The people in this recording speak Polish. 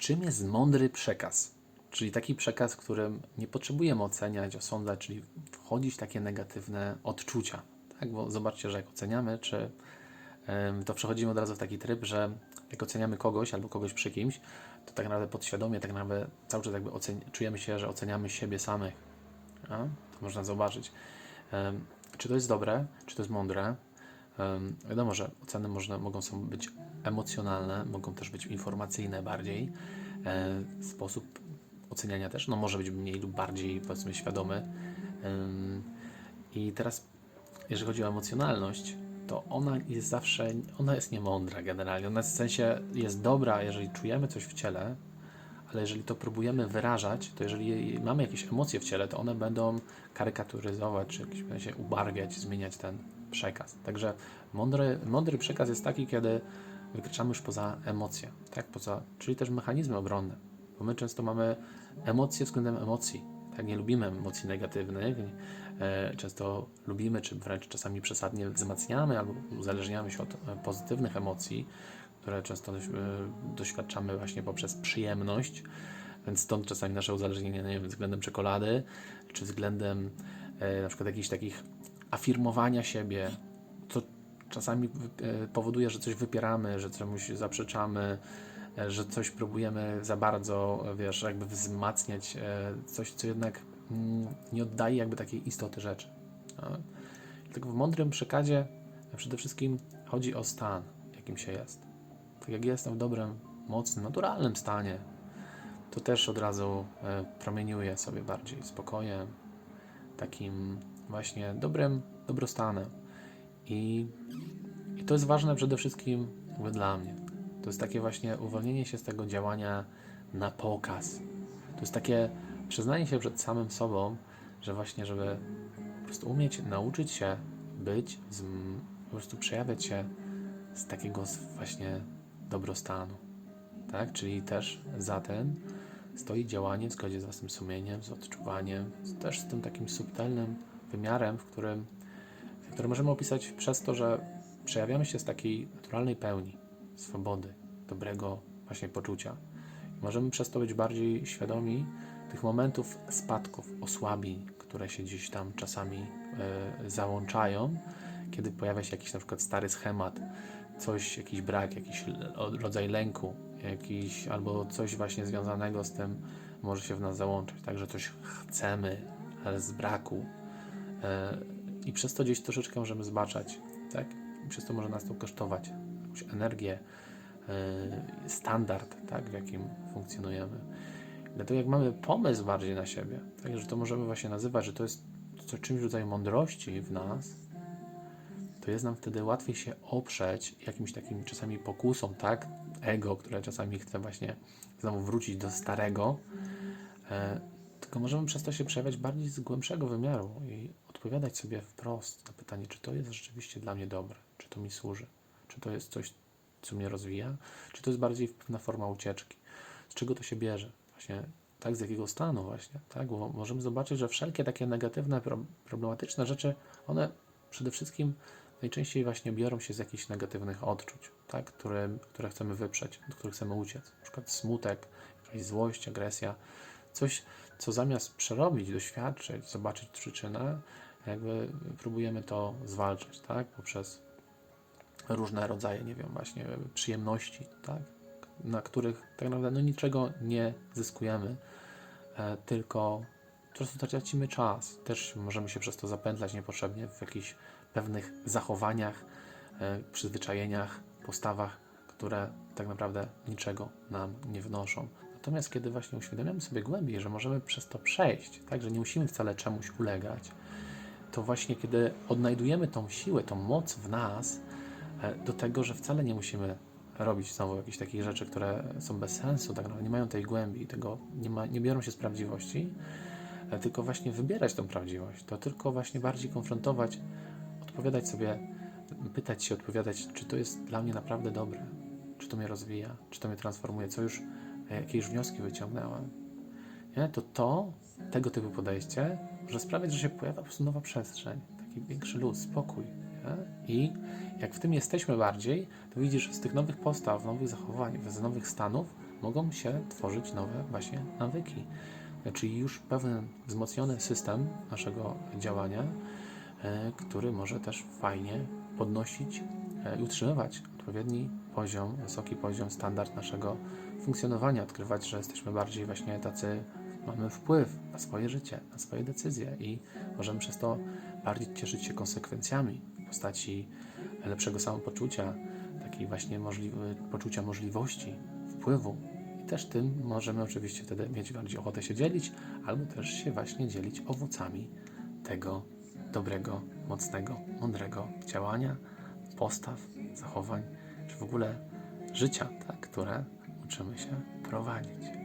Czym jest mądry przekaz? Czyli taki przekaz, w którym nie potrzebujemy oceniać, osądzać, czyli wchodzić w takie negatywne odczucia. Tak? Bo zobaczcie, że jak oceniamy, czy to przechodzimy od razu w taki tryb, że jak oceniamy kogoś albo kogoś przy kimś, to tak naprawdę podświadomie, tak naprawdę cały czas jakby czujemy się, że oceniamy siebie samych. A? To można zobaczyć. Czy to jest dobre, czy to jest mądre? Wiadomo, że oceny można, mogą są być emocjonalne, mogą też być informacyjne bardziej. E, Sposób oceniania też no, może być mniej lub bardziej powiedzmy świadomy. I teraz, jeżeli chodzi o emocjonalność, to ona jest zawsze, ona jest niemądra generalnie. Ona w sensie jest dobra, jeżeli czujemy coś w ciele, ale jeżeli to próbujemy wyrażać, to jeżeli mamy jakieś emocje w ciele, to one będą karykaturyzować, czy w jakimś sensie ubarwiać, zmieniać ten przekaz. Także mądry, mądry przekaz jest taki, kiedy wykraczamy już poza emocje, tak? poza, czyli też mechanizmy obronne. Bo my często mamy emocje względem emocji. Tak? Nie lubimy emocji negatywnych, e, często lubimy, czy wręcz czasami przesadnie wzmacniamy albo uzależniamy się od e, pozytywnych emocji, które często e, doświadczamy właśnie poprzez przyjemność, więc stąd czasami nasze uzależnienie nie wiem, względem czekolady, czy względem na przykład jakichś takich afirmowania siebie, co czasami e, powoduje, że coś wypieramy, że czemuś zaprzeczamy, e, że coś próbujemy za bardzo, wiesz, jakby wzmacniać, e, coś, co jednak mm, nie oddaje jakby takiej istoty rzeczy. Dlatego w mądrym przekazie przede wszystkim chodzi o stan, jakim się jest. Tak jak jestem w dobrym, mocnym, naturalnym stanie, to też od razu promieniuję sobie bardziej spokojem, takim właśnie dobrym dobrostanem. I, I to jest ważne przede wszystkim dla mnie. To jest takie właśnie uwolnienie się z tego działania na pokaz. To jest takie przyznanie się przed samym sobą, że właśnie, żeby po prostu umieć nauczyć się być, z, po prostu przejawiać się z takiego właśnie dobrostanu. Tak? Czyli też za tym stoi działanie w zgodzie z własnym sumieniem, z odczuwaniem, też z tym takim subtelnym wymiarem, w którym, który możemy opisać przez to, że przejawiamy się z takiej naturalnej pełni, swobody, dobrego właśnie poczucia. I możemy przez to być bardziej świadomi tych momentów spadków, osłabień, które się gdzieś tam czasami e, załączają, kiedy pojawia się jakiś na przykład stary schemat, coś, jakiś brak, jakiś rodzaj lęku, jakiś albo coś właśnie związanego z tym może się w nas załączyć, tak, że coś chcemy, ale z braku i przez to gdzieś troszeczkę możemy zbaczać, tak, i przez to może nas to kosztować jakąś energię, e, standard, tak, w jakim funkcjonujemy. Dlatego jak mamy pomysł bardziej na siebie, tak, że to możemy właśnie nazywać, że to jest to czymś rodzaju mądrości w nas, to jest nam wtedy łatwiej się oprzeć jakimś takim czasami pokusom, tak? Ego, które czasami chce właśnie znowu wrócić do starego. E, tylko możemy przez to się przejawiać bardziej z głębszego wymiaru i odpowiadać sobie wprost na pytanie, czy to jest rzeczywiście dla mnie dobre, czy to mi służy, czy to jest coś, co mnie rozwija, czy to jest bardziej pewna forma ucieczki. Z czego to się bierze? Właśnie tak, z jakiego stanu właśnie, tak? Bo możemy zobaczyć, że wszelkie takie negatywne, pro- problematyczne rzeczy, one przede wszystkim najczęściej właśnie biorą się z jakichś negatywnych odczuć, tak? które, które chcemy wyprzeć, do których chcemy uciec. Na przykład smutek, jakaś złość, agresja, coś, co zamiast przerobić, doświadczyć, zobaczyć przyczynę, jakby próbujemy to zwalczać, tak? Poprzez różne rodzaje, nie wiem, właśnie przyjemności, tak? Na których tak naprawdę no, niczego nie zyskujemy, e, tylko po prostu tracimy czas. Też możemy się przez to zapętlać niepotrzebnie w jakichś pewnych zachowaniach, e, przyzwyczajeniach, postawach, które tak naprawdę niczego nam nie wnoszą. Natomiast kiedy właśnie uświadamiamy sobie głębiej, że możemy przez to przejść, tak, że nie musimy wcale czemuś ulegać, to właśnie kiedy odnajdujemy tą siłę, tą moc w nas, e, do tego, że wcale nie musimy robić znowu jakichś takich rzeczy, które są bez sensu, tak naprawdę nie mają tej głębi, tego nie, ma, nie biorą się z prawdziwości, e, tylko właśnie wybierać tą prawdziwość, to tylko właśnie bardziej konfrontować, odpowiadać sobie, pytać się, odpowiadać, czy to jest dla mnie naprawdę dobre, czy to mnie rozwija, czy to mnie transformuje, co już, e, jakie już wnioski wyciągnąłem. Nie? To to, tego typu podejście może sprawiać, że się pojawia po prostu nowa przestrzeń, taki większy luz, spokój. Nie? I jak w tym jesteśmy bardziej, to widzisz z tych nowych postaw, nowych zachowań, z nowych stanów, mogą się tworzyć nowe właśnie nawyki. Czyli już pewien wzmocniony system naszego działania, e, który może też fajnie podnosić e, i utrzymywać odpowiedni poziom, wysoki poziom, standard naszego funkcjonowania, odkrywać, że jesteśmy bardziej właśnie tacy, mamy wpływ na swoje życie, na swoje decyzje i możemy przez to bardziej cieszyć się konsekwencjami w postaci lepszego samopoczucia, takiej właśnie poczucia możliwości, wpływu. I też tym możemy oczywiście wtedy mieć bardziej ochotę się dzielić, albo też się właśnie dzielić owocami tego dobrego, mocnego, mądrego działania, postaw, zachowań, czy w ogóle życia, tak, które uczymy się prowadzić.